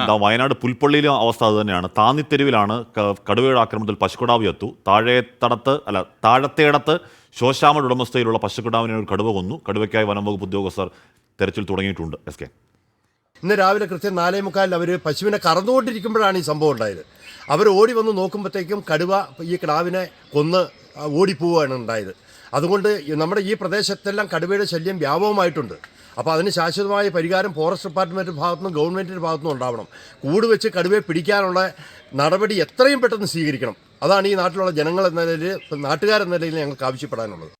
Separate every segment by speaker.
Speaker 1: എന്താ വയനാട് പുൽപ്പള്ളിയിലെ അവസ്ഥ അത് തന്നെയാണ്. താന്നിത്തെരുവിലാണ് കടുവയുടെ ആക്രമണത്തിൽ പശുക്കുടാവ് എത്തു. താഴേത്തടത്ത് അല്ല താഴത്തേടത്ത് ശോശാമയുടെ ഉടമസ്ഥയിലുള്ള പശുക്കുടാവിനെ ഒരു കടുവ കൊന്നു. കടുവയ്ക്കായി വനം വകുപ്പ് ഉദ്യോഗസ്ഥർ തെരച്ചിൽ തുടങ്ങിയിട്ടുണ്ട്. S K.
Speaker 2: ഇന്ന് രാവിലെ കൃത്യം നാലേ മുക്കാലിൽ അവർ പശുവിനെ കറന്നുകൊണ്ടിരിക്കുമ്പോഴാണ് ഈ സംഭവം ഉണ്ടായത്. അവർ ഓടി വന്ന് നോക്കുമ്പോഴത്തേക്കും കടുവ ഈ കിടാവിനെ കൊന്ന് ഓടിപ്പോവുകയാണ് ഉണ്ടായത്. അതുകൊണ്ട് നമ്മുടെ ഈ പ്രദേശത്തെല്ലാം കടുവയുടെ ശല്യം വ്യാപകമായിട്ടുണ്ട്. അപ്പോൾ അതിന് ശാശ്വതമായ പരിഹാരം ഫോറസ്റ്റ് ഡിപ്പാർട്ട്മെന്റ് ഭാഗത്തുനിന്നും ഗവൺമെന്റിന്റെ ഭാഗത്തുനിന്നും ഉണ്ടാവണം. കൂട് വെച്ച് കടുവയെ പിടിക്കാനുള്ള നടപടി എത്രയും പെട്ടെന്ന് സ്വീകരിക്കണം. അതാണ് ഈ നാട്ടിലുള്ള ജനങ്ങൾ എന്ന നിലയിൽ നാട്ടുകാരെന്ന നിലയിൽ ഞങ്ങൾക്ക് ആവശ്യപ്പെടാനുള്ളത്.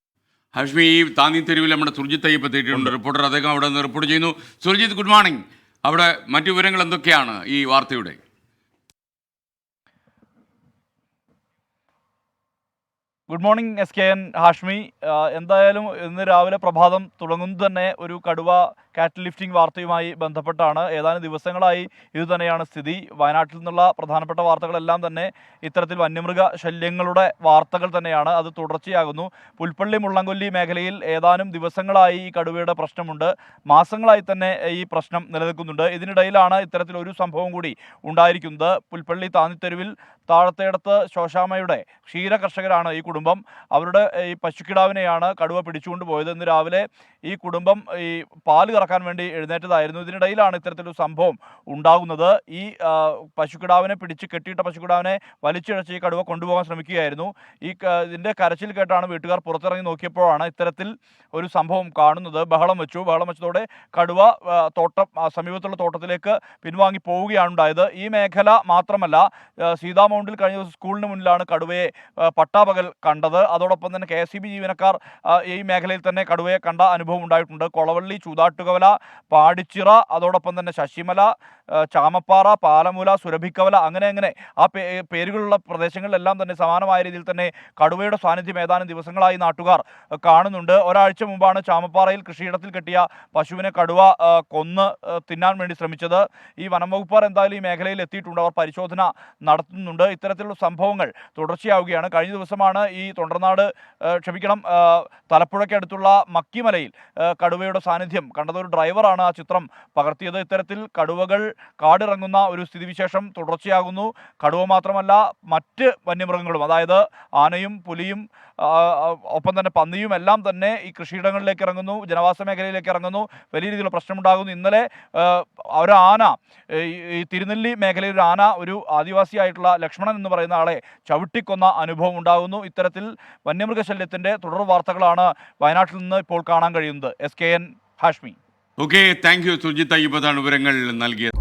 Speaker 3: ഹാഷ്മി ഈ താന്നി തെരുവിൽ നമ്മുടെ സുർജിത്ത് അയ്യപ്പ് എത്തിയിട്ടുണ്ട്. റിപ്പോർട്ടർ അദ്ദേഹം അവിടെ നിന്ന് റിപ്പോർട്ട് ചെയ്യുന്നു. Surjith good morning. അവിടെ മറ്റു വിവരങ്ങൾ എന്തൊക്കെയാണ് ഈ വാർത്തയുടെ?
Speaker 4: Good morning S K N Hashmi. എന്തായാലും ഇന്ന് രാവിലെ പ്രഭാതം തുടങ്ങുന്നത് തന്നെ ഒരു കടുവ കാറ്റ് ലിഫ്റ്റിംഗ് വാർത്തയുമായി ബന്ധപ്പെട്ടാണ്. ഏതാനും ദിവസങ്ങളായി ഇതുതന്നെയാണ് സ്ഥിതി. വയനാട്ടിൽ നിന്നുള്ള പ്രധാനപ്പെട്ട വാർത്തകളെല്ലാം തന്നെ ഇത്തരത്തിൽ വന്യമൃഗ ശല്യങ്ങളുടെ വാർത്തകൾ തന്നെയാണ്. അത് തുടർച്ചയാകുന്നു. പുൽപ്പള്ളി മുള്ളംകൊല്ലി മേഖലയിൽ ഏതാനും ദിവസങ്ങളായി ഈ കടുവയുടെ പ്രശ്നമുണ്ട്. മാസങ്ങളായി തന്നെ ഈ പ്രശ്നം നിലനിൽക്കുന്നുണ്ട്. ഇതിനിടയിലാണ് ഇത്തരത്തിൽ ഒരു സംഭവം കൂടി ഉണ്ടായിരിക്കുന്നത്. പുൽപ്പള്ളി താന്നിത്തെരുവിൽ താഴത്തേടത്ത് ശോശാമയുടെ ക്ഷീര കർഷകരാണ് ഈ കുടുംബം. അവരുടെ ഈ പശുക്കിടാവിനെയാണ് കടുവ പിടിച്ചുകൊണ്ട് പോയത്. ഇന്ന് രാവിലെ ഈ കുടുംബം ഈ പാൽ കറക്കാൻ വേണ്ടി എഴുന്നേറ്റതായിരുന്നു. ഇതിനിടയിലാണ് ഇത്തരത്തിലൊരു സംഭവം ഉണ്ടാകുന്നത്. ഈ പശുക്കിടാവിനെ പിടിച്ച് കെട്ടിയിട്ട പശുക്കിടാവിനെ വലിച്ചിഴച്ച് ഈ കടുവ കൊണ്ടുപോകാൻ ശ്രമിക്കുകയായിരുന്നു. ഈ ഇതിന്റെ കരച്ചിൽ കേട്ടാണ് വീട്ടുകാർ പുറത്തിറങ്ങി നോക്കിയപ്പോഴാണ് ഇത്തരത്തിൽ ഒരു സംഭവം കാണുന്നത്. ബഹളം വെച്ചു. ബഹളം വെച്ചതോടെ കടുവ തോട്ടം സമീപത്തുള്ള തോട്ടത്തിലേക്ക് പിൻവാങ്ങി പോവുകയാണ് ഉണ്ടായത്. ഈ മേഖല മാത്രമല്ല സീതാമൗണ്ടിൽ മൗണ്ടിൽ കഴിഞ്ഞ ദിവസം സ്കൂളിന് മുന്നിലാണ് കടുവയെ പട്ടാപകൽ കണ്ടത്. അതോടൊപ്പം തന്നെ കെ ജീവനക്കാർ ഈ മേഖലയിൽ തന്നെ കടുവയെ കണ്ട അനുഭവം ഉണ്ടായിട്ടുണ്ട്. കൊളവള്ളി ചൂതാട്ടുകവല പാടിച്ചിറ അതോടൊപ്പം തന്നെ ശശിമല ചാമപ്പാറ പാലമൂല സുരഭിക്കവല അങ്ങനെ അങ്ങനെ ആ പേരുകളുള്ള പ്രദേശങ്ങളിലെല്ലാം തന്നെ സമാനമായ രീതിയിൽ തന്നെ കടുവയുടെ സാന്നിധ്യം ഏതാനും ദിവസങ്ങളായി നാട്ടുകാർ കാണുന്നുണ്ട്. ഒരാഴ്ച മുമ്പാണ് ചാമപ്പാറയിൽ കൃഷിയിടത്തിൽ കെട്ടിയ പശുവിനെ കടുവ കൊന്ന് തിന്നാൻ വേണ്ടി ശ്രമിച്ചത്. ഈ വനം വകുപ്പാർ എന്തായാലും ഈ മേഖലയിൽ എത്തിയിട്ടുണ്ട്. അവർ പരിശോധന നടത്തുന്നുണ്ട്. ഇത്തരത്തിലുള്ള സംഭവങ്ങൾ തുടർച്ചയാവുകയാണ്. കഴിഞ്ഞ ദിവസമാണ് ഈ തൊണ്ടർനാട് ക്ഷമിക്കണം തലപ്പുഴയ്ക്കടുത്തുള്ള മക്കിമലയിൽ കടുവയുടെ സാന്നിധ്യം കണ്ടത് ഒരു ഡ്രൈവറാണ് ആ ചിത്രം പകർത്തിയത്. ഇത്തരത്തിൽ കടുവകൾ കാടിറങ്ങുന്ന ഒരു സ്ഥിതിവിശേഷം തുടർച്ചയാകുന്നു. കടുവ മാത്രമല്ല മറ്റ് വന്യമൃഗങ്ങളും അതായത് ആനയും പുലിയും ഒപ്പം തന്നെ പന്നിയും എല്ലാം തന്നെ ഈ കൃഷിയിടങ്ങളിലേക്ക് ഇറങ്ങുന്നു ജനവാസ മേഖലയിലേക്ക് ഇറങ്ങുന്നു. വലിയ രീതിയിലുള്ള പ്രശ്നമുണ്ടാകുന്നു. ഇന്നലെ ഒരു ആന ഈ തിരുനെല്ലി മേഖലയിൽ ഒരു ആന ഒരു ആദിവാസിയായിട്ടുള്ള ലക്ഷ്മണൻ എന്ന് പറയുന്ന ആളെ ചവിട്ടിക്കൊന്ന അനുഭവം ഉണ്ടാകുന്നു. ഇത്തരത്തിൽ വന്യമൃഗശല്യത്തിന്റെ തുടർ വാർത്തകളാണ് വയനാട്ടിൽ നിന്ന് ഇപ്പോൾ കാണാൻ കഴിയുന്നത്. S K N Hashmi
Speaker 3: okay thank you Sujith അയ്യപ്പതാണ് വിവരങ്ങൾ നൽകിയത്.